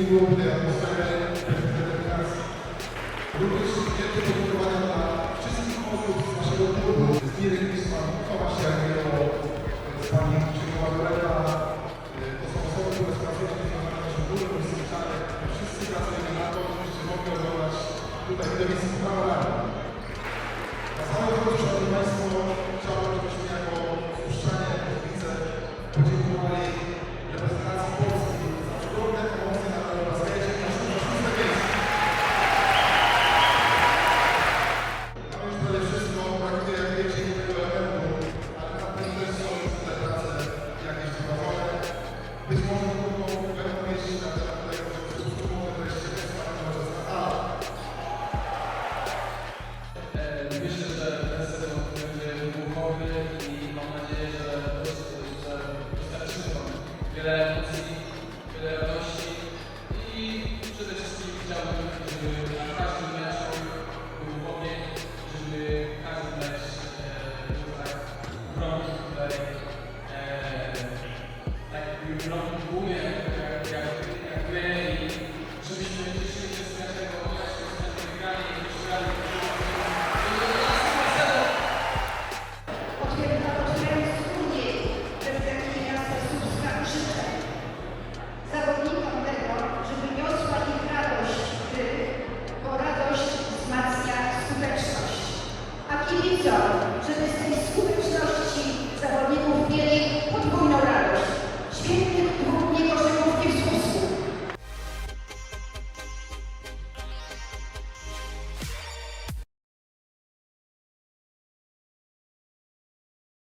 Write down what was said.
nie byłoby tej atmosfery determinacji. Również wielkie podziękowania dla wszystkich osób z naszego klubu, z dyrektorstwa Tomasz Jagieło, z pani Krzysztofa Loreta, to są osoby, które sprawiły, że na naszym klubie w Wszyscy pracujemy na to, żebyście mogli oglądać tutaj telewizję z Thank you. кінця.